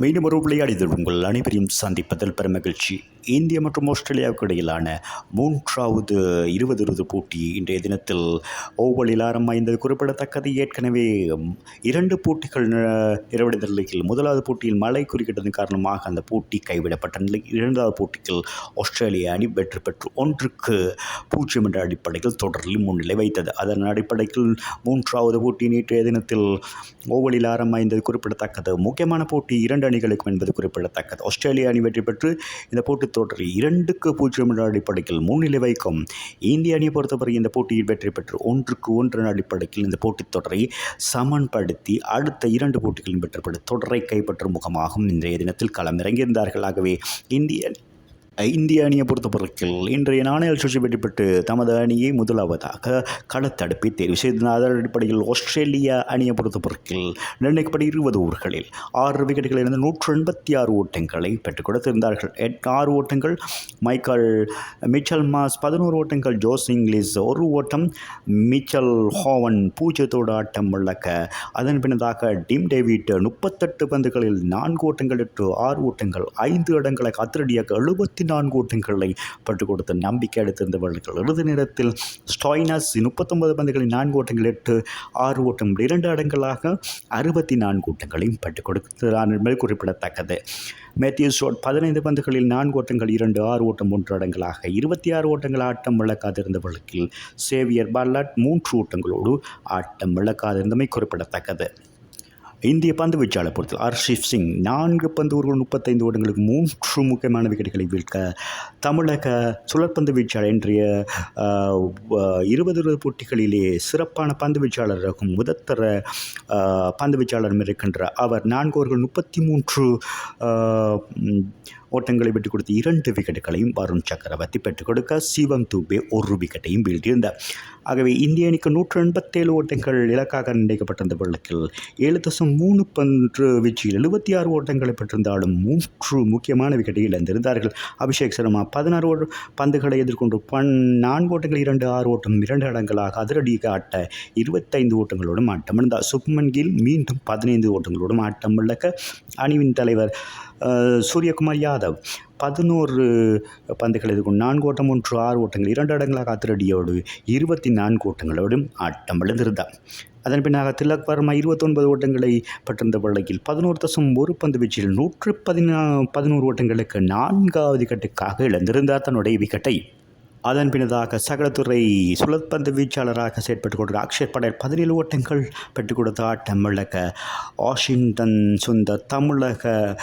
மீண்டும் ஒரு விளையாடியதில் உங்கள் அனைவரையும் சந்திப்பதில் பெருமகிழ்ச்சி. இந்தியா மற்றும் ஆஸ்திரேலியாவுக்கு இடையிலான மூன்றாவது இருபது இருபது போட்டி இன்றைய தினத்தில் ஓவலில் ஆரம்பமாய்ந்தது குறிப்பிடத்தக்கது ஏற்கனவே இரண்டு போட்டிகள் நிறைவடைந்த நிலையில் முதலாவது போட்டியில் மழை குறுக்கிட்டதன் காரணமாக அந்த போட்டி கைவிடப்பட்ட நிலை. இரண்டாவது போட்டியில் ஆஸ்திரேலிய அணி வெற்றி பெற்று ஒன்றுக்கு பூஜ்ஜியம் என்ற அடிப்படையில் தொடரில் முன்னிலை வைத்தது. அதன் அடிப்படையில் மூன்றாவது போட்டி நேற்றைய தினத்தில் ஓவலில் ஆரம்பமாய்ந்தது குறிப்பிடத்தக்கது. முக்கியமான போட்டி இரண்டு அணிகளுக்கும் என்பது குறிப்பிடத்தக்கது. ஆஸ்திரேலிய அணி வெற்றி பெற்று இந்த போட்டித் தொடரில் இரண்டுக்கு பூஜ்ஜியம் என்ற அடிப்படையில் முன்னிலை வைக்கும். இந்திய அணியை பொறுத்தவரை இந்த போட்டியில் வெற்றி பெற்று ஒன்றுக்கு ஒன்று என்ற அடிப்படையில் இந்த போட்டித் தொடரை சமன்படுத்தி அடுத்த இரண்டு போட்டிகளில் வெற்றி பெற்று தொடரை கைப்பற்றும் முகமாகும் இன்றைய தினத்தில் களமிறங்கியிருந்தார்கள். ஆகவே இந்திய இந்திய அணியை பொருட்கள் இன்றைய நாணய சுற்றி வெற்றி பெற்று தமது அணியை முதலாவதாக களத்தடுப்பை தேர்வு செய்த அதன் அடிப்படையில் ஆஸ்திரேலியா அணியை பொறுத்த பொருட்கள் நிர்ணயிக்கப்பட்ட இருபது ஓவர்களில் ஆறு விக்கெட்டுகளில் இருந்து நூற்று எண்பத்தி ஆறு ஓட்டங்களை பெற்றுக் கொடுத்திருந்தார்கள். எட் ஆறு ஓட்டங்கள் மைக்கேல் மிச்சல் மாஸ் பதினோரு ஓட்டங்கள் ஜோஸ் இங்கிலீஷ் ஒரு ஓட்டம் மிச்சல் ஹோவன் பூஜ்ஜியத்தோடு ஆட்டம் விளக்க அதன் பின்னதாக டிம் டேவிட் முப்பத்தெட்டு பந்துகளில் நான்கு ஓட்டங்கள் எட்டு ஆறு ஓட்டங்கள் ஐந்து இடங்களை அதிரடியாக எழுபத்தி நான்கு ஓட்டங்களை பட்டுக் கொடுத்த நம்பிக்கை அளித்திருந்தவர்கள் இறுதி நேரத்தில் ஸ்டாய்னாஸ் முப்பத்தொன்பது பந்துகளில் நான்கு ஓட்டங்கள் எட்டு ஆறு ஓட்டங்கள் இரண்டு அடங்களாக அறுபத்தி நான்கு ஓட்டங்களையும் பட்டுக் கொடுத்தார் என்பது குறிப்பிடத்தக்கது. மேத்யூ ஷோட் பதினைந்து பந்துகளில் நான்கு ஓட்டங்கள் இரண்டு ஆறு ஓட்டம் மூன்று இடங்களாக இருபத்தி ஆறு ஓட்டங்கள் ஆட்டம் விளக்காதிருந்த வழக்கில் சேவியர் பல்லாட் மூன்று ஓட்டங்களோடு ஆட்டம் விளக்காதிருந்தமை குறிப்பிடத்தக்கது. இந்திய பந்து வீச்சாளர் பொறுத்தல் ஹர்ஷிப் சிங் நான்கு பந்து ஊர்கள் முப்பத்தைந்து ஓட்டங்களுக்கு மூன்று முக்கியமான விக்கெட்டுகளை வீழ்க்க தமிழக சுழற்பந்து வீச்சாளர் இன்றைய இருபது இருபது போட்டிகளிலே சிறப்பான பந்து வீச்சாளராகும் முதத்தர பந்து வீச்சாளரும் இருக்கின்ற அவர் நான்கு ஓவர்கள் முப்பத்தி மூன்று ஓட்டங்களை விட்டுக் கொடுத்து இரண்டு விக்கெட்டுகளையும் வருண் சக்கரவர்த்தி பெற்றுக் கொடுக்க சிவம் தூபே ஒரு விக்கெட்டையும் வீழ்த்தியிருந்தார். ஆகவே இந்திய அணிக்கு நூற்று எண்பத்தேழு ஓட்டங்கள் இலக்காக நிர்ணயிக்கப்பட்டிருந்த வழக்கில் ஏழு தசம் மூணு பன்று வீச்சில் எழுபத்தி ஆறு ஓட்டங்களை பெற்றிருந்தாலும் மூன்று முக்கியமான விக்கெட்டை இழந்திருந்தார்கள். அபிஷேக் சர்மா பதினாறு பந்துகளை எதிர்கொண்டு பன் நான்கு ஓட்டங்கள் இரண்டு ஆறு ஓட்டம் இரண்டு இடங்களாக அதிரடி காட்ட இருபத்தைந்து ஓட்டங்களோடும் ஆட்டம் இருந்தார் சுப்மன் கில் மீண்டும் பதினைந்து ஓட்டங்களோடும் ஆட்டம் இழக்க அணிவின் தலைவர் சூரியகுமார் யாதவ் பதினோரு பந்துகள் எதுக்கும் நான்கு ஓட்டம் ஒன்று ஆறு ஓட்டங்கள் இரண்டு இடங்களாக அதிரடியோடு இருபத்தி நான்கு ஓட்டங்களோடும் ஆட்டம் விழுந்திருந்தார். அதன் பின்னாக திலக் வர்மா இருபத்தொன்பது ஓட்டங்களை பெற்றிருந்த வழக்கில் பதினோரு தசம் ஒரு பந்து வீச்சில் நூற்று பதினா பதினோரு ஓட்டங்களுக்கு நான்காவது கட்டுக்காக இழந்திருந்தார் தன்னுடைய விக்கெட்டை. அதன் பின்னதாக சகலத்துறை சுழற்பந்து வீச்சாளராக செயற்பட்டுக் கொண்ட அக்ஷர் படேல் பதினேழு ஓட்டங்கள் பெற்றுக் கொடுத்த ஆட்டம் விளக்க வாஷிங்டன் சுந்தர் தமிழக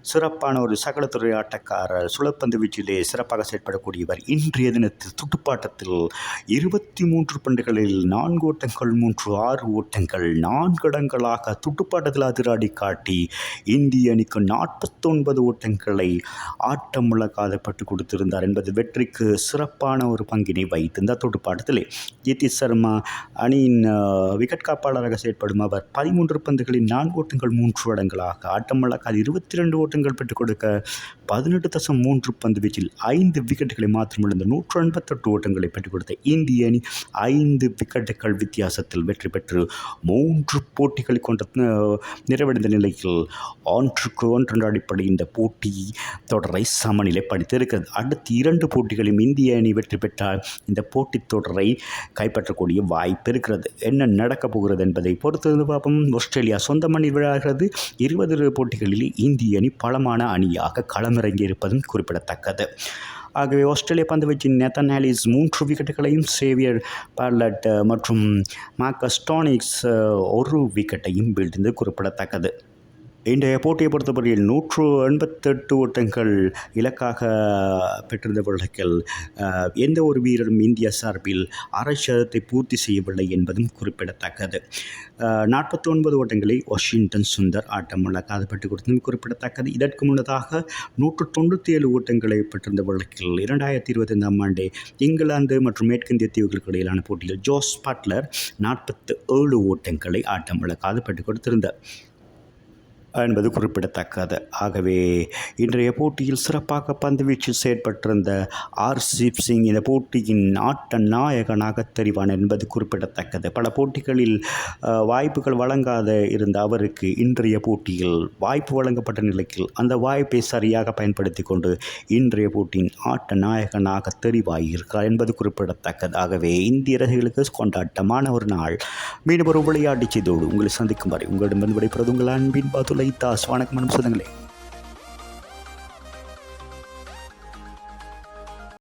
சிறப்பான ஒரு சகலத்துறை ஆட்டக்காரர் சுழற்பந்து வீச்சிலே சிறப்பாக செயற்படக்கூடியவர். இன்றைய தினத்தில் துடுப்பாட்டத்தில் இருபத்தி மூன்று பந்துகளில் நான்கு ஓட்டங்கள் மூன்று ஆறு ஓட்டங்கள் நான்கு இடங்களாக துடுப்பாட்டத்தில் அதிராடி காட்டி இந்திய அணிக்கு நாற்பத்தொன்பது ஓட்டங்களை ஆட்டம் முழக்காத பெற்றுக் கொடுத்திருந்தார் என்பது வெற்றிக்கு சிறப்பான ஒரு பங்கினை வைத்திருந்தார் துடுப்பாட்டத்திலே ஜிதி சர்மா அணியின் விக்கெட் காப்பாளராக செயற்படும் அவர் பதிமூன்று பந்துகளில் நான்கு ஓட்டங்கள் மூன்று இடங்களாக ஆட்டம் இருபத்தி ரெண்டு ஓட்டங்கள் பெற்றுக் கொடுக்க பதினெட்டு தசம் மூன்று பந்து வீச்சில் ஐந்து விக்கெட்டுகளை மாத்திரமிழந்த நூற்று எண்பத்தெட்டு ஓட்டங்களை பெற்றுக் கொடுத்த இந்திய அணி ஐந்து விக்கெட்டுகள் வித்தியாசத்தில் வெற்றி பெற்று மூன்று போட்டிகளை கொண்ட நிறைவடைந்த நிலையில் ஒன்றுக்கு ஒன்று அடிப்படை இந்த போட்டி தொடரை சமநிலைப்படுத்தி இருக்கிறது. அடுத்து இரண்டு போட்டி போட்டிகளும் இந்திய அணி வெற்றி பெற்றால் இந்த போட்டித் தொடரை கைப்பற்றக்கூடிய வாய்ப்பு இருக்கிறது. என்ன நடக்கப் போகிறது என்பதை பொறுத்தது பார்ப்போம் ஆஸ்திரேலியா சொந்த மண்ணில் விளையாடுகிறது. இருபது போட்டிகளில் இந்திய அணி பலமான அணியாக களமிறங்கியிருப்பதும் குறிப்பிடத்தக்கது. ஆகவே ஆஸ்திரேலிய பந்து நெத்தன் நேத்தன் ஹாலிஸ் மூன்று விக்கெட்டுகளையும் சேவியர் பார்லட் மற்றும் மார்க்கஸ்டானிக்ஸ் ஒரு விக்கெட்டையும் வீழ்ந்தது குறிப்பிடத்தக்கது. இன்றைய போட்டியை பொறுத்தவரையில் நூற்று எண்பத்தெட்டு ஓட்டங்கள் இலக்காக பெற்றிருந்த வழக்கில் எந்த ஒரு வீரரும் இந்திய சார்பில் அரை சதத்தை பூர்த்தி செய்யவில்லை என்பதும் குறிப்பிடத்தக்கது. நாற்பத்தி ஒன்பது ஓட்டங்களை வாஷிங்டன் சுந்தர் ஆட்டம் இழக்காது பெற்றுக் கொடுத்ததும் குறிப்பிடத்தக்கது. இதற்கு முன்னதாக நூற்று தொண்ணூற்றி ஏழு ஓட்டங்களை பெற்றிருந்த வழக்கில் இரண்டாயிரத்தி இருபத்தைந்தாம் ஆண்டு இங்கிலாந்து மற்றும் மேற்கிந்திய தீவுகளுக்கு இடையிலான போட்டியில் ஜோஸ் பாட்லர் நாற்பத்து ஏழு ஓட்டங்களை ஆட்டம் இழக்காது பெற்றுக் கொடுத்திருந்தார். என்பது குறிப்பிடத்தக்கது. ஆகவே இன்றைய போட்டியில் சிறப்பாக பந்து வீச்சில் செயற்பட்டிருந்த ஆர்சிப் சிங் இந்த போட்டியின் ஆட்ட நாயகனாக தெரிவான் என்பது குறிப்பிடத்தக்கது. பல போட்டிகளில் வாய்ப்புகள் வழங்காத இருந்த அவருக்கு இன்றைய போட்டியில் வாய்ப்பு வழங்கப்பட்ட நிலையில் அந்த வாய்ப்பை சரியாக பயன்படுத்தி கொண்டு இன்றைய போட்டியின் ஆட்ட நாயகனாக தெரிவாயிருக்கிறார் என்பது குறிப்பிடத்தக்கது. ஆகவே இந்திய ரசிகளுக்கு கொண்டாட்டமான ஒரு நாள். மீண்டும் ஒரு விளையாட்டு செய்தோடு உங்களை சந்திக்கும் வரை உங்களிடம் விடைபெறுவது உங்கள் அன்பின் பாதுலை தாஸ். வணக்கம் அன்பு சொந்தங்களே.